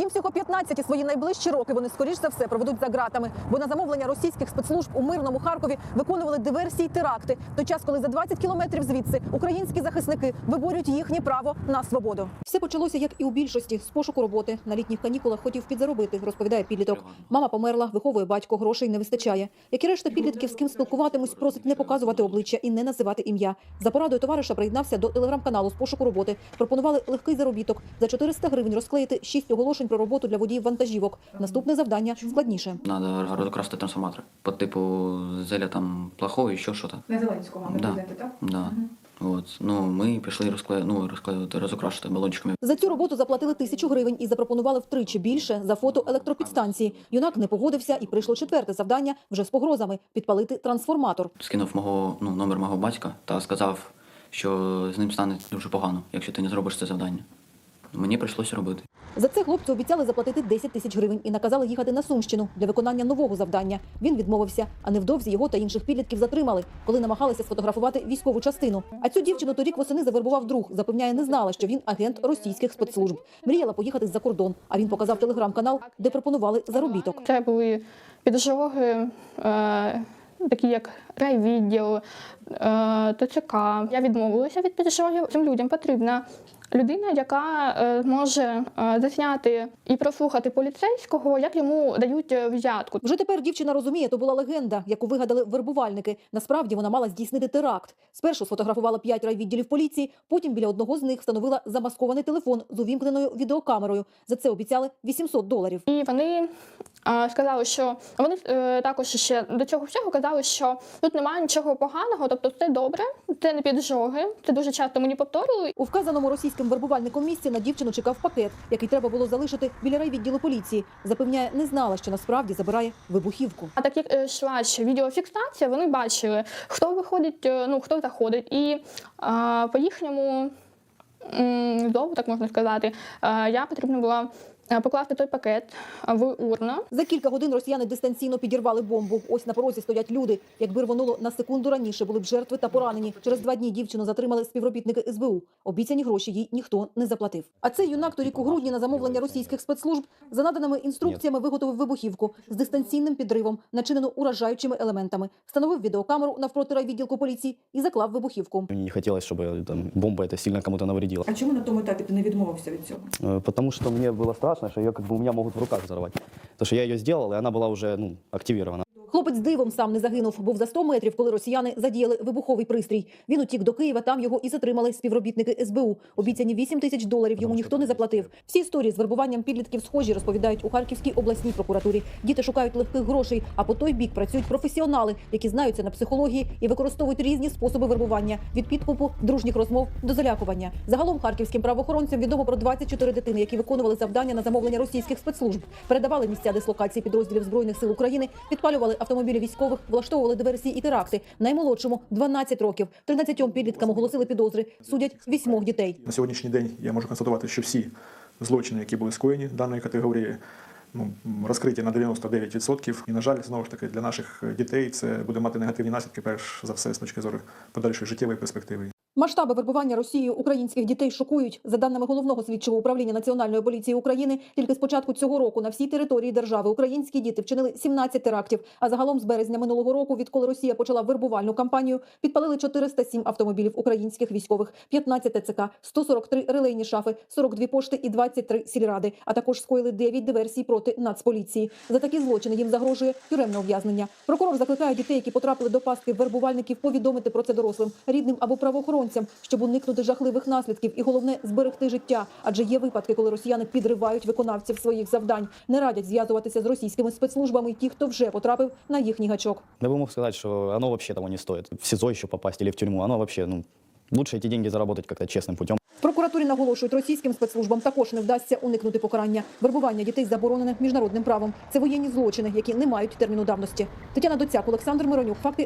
Їм всього 15 і свої найближчі роки вони скоріш за все проведуть за ґратами, бо на замовлення російських спецслужб у мирному Харкові виконували диверсії теракти. Той час, коли за 20 кілометрів звідси українські захисники виборюють їхнє право на свободу. Все почалося як і у більшості з пошуку роботи. На літніх канікулах хотів підзаробити, розповідає підліток. Мама померла, виховує батько, грошей не вистачає. Як і решта підлітків, з ким спілкуватимусь, просить не показувати обличчя і не називати ім'я. За порадою товариша приєднався до телеграм-каналу з пошуку роботи. Пропонували легкий заробіток за 400 гривень розклеїти 6 оголошень про роботу для водіїв вантажівок. Наступне завдання складніше. Надо разукрасти трансформатор. По типу зеля там плохого, еще что-то. На Зеленського, на Да. президента, так? Да. Вот. Ну, ми пішли розклею, ну, розклеювати, розукрашити балончиками. За цю роботу заплатили тисячу гривень і запропонували втричі більше за фото електропідстанції. Юнак не погодився, і прийшло четверте завдання вже з погрозами підпалити трансформатор. Скинув мого, ну, номер мого батька та сказав, що з ним стане дуже погано, якщо ти не зробиш це завдання. Мені прийшлося робити. За це хлопцю обіцяли заплатити 10 тисяч гривень і наказали їхати на Сумщину для виконання нового завдання. Він відмовився, а невдовзі його та інших підлітків затримали, коли намагалися сфотографувати військову частину. А цю дівчину торік восени завербував друг. Запевняє, не знала, що він агент російських спецслужб. Мріяла поїхати за кордон. А він показав телеграм-канал, де пропонували заробіток. Це були піджоги, е, такі як райвідділ, е, ТЦК. Я відмовилася від піджогів. Цим людям потрібна людина, яка е, може е, засняти і прослухати поліцейського, як йому дають взятку. Вже тепер дівчина розуміє, то була легенда, яку вигадали вербувальники. Насправді вона мала здійснити теракт. Спершу сфотографувала п'ять райвідділів поліції, потім біля одного з них встановила замаскований телефон з увімкненою відеокамерою. За це обіцяли 800 доларів. І вони сказали, що вони також ще до цього всього казали, що тут немає нічого поганого, тобто все добре, це не піджоги. Це дуже часто мені повторювали. У вказаному російським вербувальником місці на дівчину чекав пакет, який треба було залишити біля райвідділу поліції. Запевняє, не знала, що насправді забирає вибухівку. А так як е, йшла ще відеофіксація, вони бачили, хто виходить, е, ну хто заходить, і е, по їхньому зову, так можна сказати, е, я потрібна була е, покласти той пакет в урну. За кілька годин росіяни дистанційно підірвали бомбу. Ось на порозі стоять люди. Якби рвонуло на секунду раніше, були б жертви та поранені. Через два дні дівчину затримали співробітники СБУ. Обіцяні гроші їй ніхто не заплатив. А цей юнак торік у грудні на замовлення російських спецслужб за наданими інструкціями виготовив вибухівку з дистанційним підривом, начинену уражаючими елементами. Встановив відеокамеру навпроти райвідділку поліції і заклав вибухівку. Мне не хотелось, чтобы там, бомба это сильно кому-то навредила. А чому на тому етапі ти не відмовився від цього? Э, Потому что мне было страшно, что ее как бы у меня могут в руках взорвать. Потому что я ее сделал, и она была уже ну, активирована. Хлопець дивом сам не загинув. Був за 100 метрів, коли росіяни задіяли вибуховий пристрій. Він утік до Києва. Там його і затримали співробітники СБУ. Обіцяні 8 тисяч доларів йому ніхто не заплатив. Всі історії з вербуванням підлітків схожі розповідають у Харківській обласній прокуратурі. Діти шукають легких грошей, а по той бік працюють професіонали, які знаються на психології і використовують різні способи вербування від підкупу, дружніх розмов до залякування. Загалом харківським правоохоронцям відомо про 24 дитини, які виконували завдання на замовлення російських спецслужб, передавали місця дислокації підрозділів збройних сил України, підпалювали автомобілі військових, влаштовували диверсії і теракти. Наймолодшому 12 років. 13 підліткам оголосили підозри. Судять вісьмох дітей. На сьогоднішній день я можу констатувати, що всі злочини, які були скоєні даної категорії, ну, розкриті на 99%. І, на жаль, знову ж таки, для наших дітей це буде мати негативні наслідки, перш за все, з точки зору подальшої життєвої перспективи. Масштаби вербування Росією українських дітей шокують. За даними головного слідчого управління Національної поліції України, тільки з початку цього року на всій території держави українські діти вчинили 17 терактів. А загалом з березня минулого року, відколи Росія почала вербувальну кампанію, підпалили 407 автомобілів українських військових, 15 ТЦК, 143 релейні шафи, 42 пошти і 23 сільради. А також скоїли 9 диверсій проти Нацполіції. За такі злочини їм загрожує тюремне ув'язнення. Прокурор закликає дітей, які потрапили до пастки вербувальників, повідомити про це дорослим, рідним або правоохоронцям, щоб уникнути жахливих наслідків і головне зберегти життя. Адже є випадки, коли росіяни підривають виконавців своїх завдань, не радять зв'язуватися з російськими спецслужбами й ті, хто вже потрапив на їхній гачок. Я бы мог сказать, что оно вообще того не стоит. В СИЗО еще попасть или в тюрьму, оно вообще, ну, лучше эти деньги заработать как-то честным путем. В прокуратурі наголошують, російським спецслужбам також не вдасться уникнути покарання. Вербування дітей заборонене міжнародним правом. Це воєнні злочини, які не мають терміну давності. Тетяна Доцяк, Олександр Миронюк. Факти